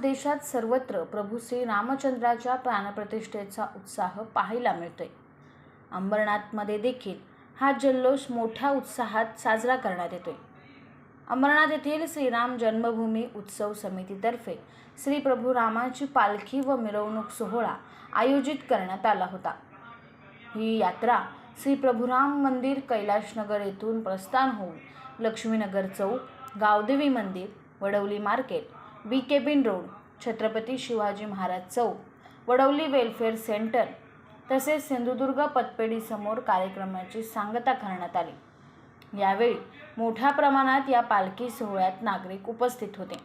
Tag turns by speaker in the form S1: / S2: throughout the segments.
S1: देशात सर्वत्र प्रभू श्री रामचंद्राच्या प्राणप्रतिष्ठेचा उत्साह पाहायला मिळतोय. अंबरनाथमध्ये देखील हा जल्लोष मोठ्या उत्साहात साजरा करण्यात येतोय. अंबरनाथ येथील श्रीराम जन्मभूमी उत्सव समितीतर्फे श्री प्रभू रामाची पालखी व मिरवणूक सोहळा आयोजित करण्यात आला होता. ही यात्रा श्री प्रभुराम मंदिर कैलाशनगर येथून प्रस्थान होऊन लक्ष्मीनगर चौक गावदेवी मंदिर Vadavali market B cabin road Chhatrapati Shivaji Maharaj चौक वडवली वेलफेअर सेंटर तसेच सिंधुदुर्ग पतपेढीसमोर कार्यक्रमाची सांगता करण्यात आली. यावेळी मोठ्या प्रमाणात या पालखी सोहळ्यात नागरिक उपस्थित होते.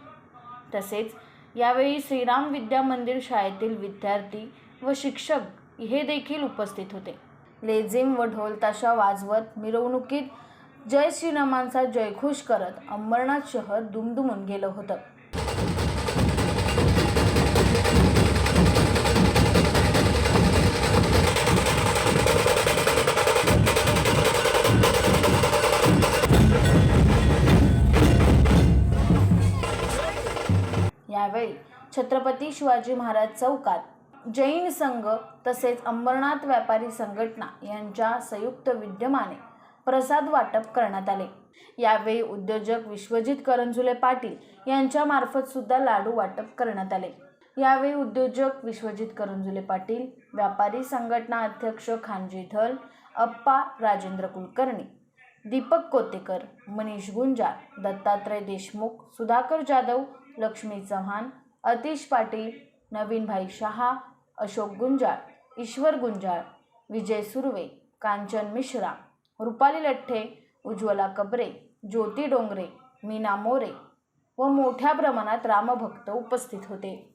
S1: तसेच यावेळी श्रीराम विद्या मंदिर शाळेतील विद्यार्थी व शिक्षक हे देखील उपस्थित होते. लेझिम व ढोलताशा वाजवत मिरवणुकीत जय श्रीरामांचा जयघोष करत अंबरनाथ शहर दुमदुमून गेलं होतं. यावेळी छत्रपती शिवाजी महाराज चौकात जैन संघ तसेच अंबरनाथ व्यापारी संघटना यांच्या संयुक्त विद्यमाने प्रसाद वाटप करण्यात आले. यावेळी उद्योजक विश्वजित करंजुले पाटील यांच्या मार्फत सुद्धा लाडू वाटप करण्यात आले. यावेळी उद्योजक विश्वजित करंजुले पाटील व्यापारी संघटना अध्यक्ष खानजी धल अप्पा राजेंद्र कुलकर्णी दीपक कोतेकर मनीष गुंजाळ दत्तात्रय देशमुख सुधाकर जाधव लक्ष्मी चव्हाण अतिश पाटील नवीनभाई शहा अशोक गुंजाळ ईश्वर गुंजाळ विजय सुर्वे कांचन मिश्रा रुपाली लठ्ठे उज्ज्वला कबरे ज्योती डोंगरे मीना मोरे व मोठ्या प्रमाणात रामभक्त उपस्थित होते.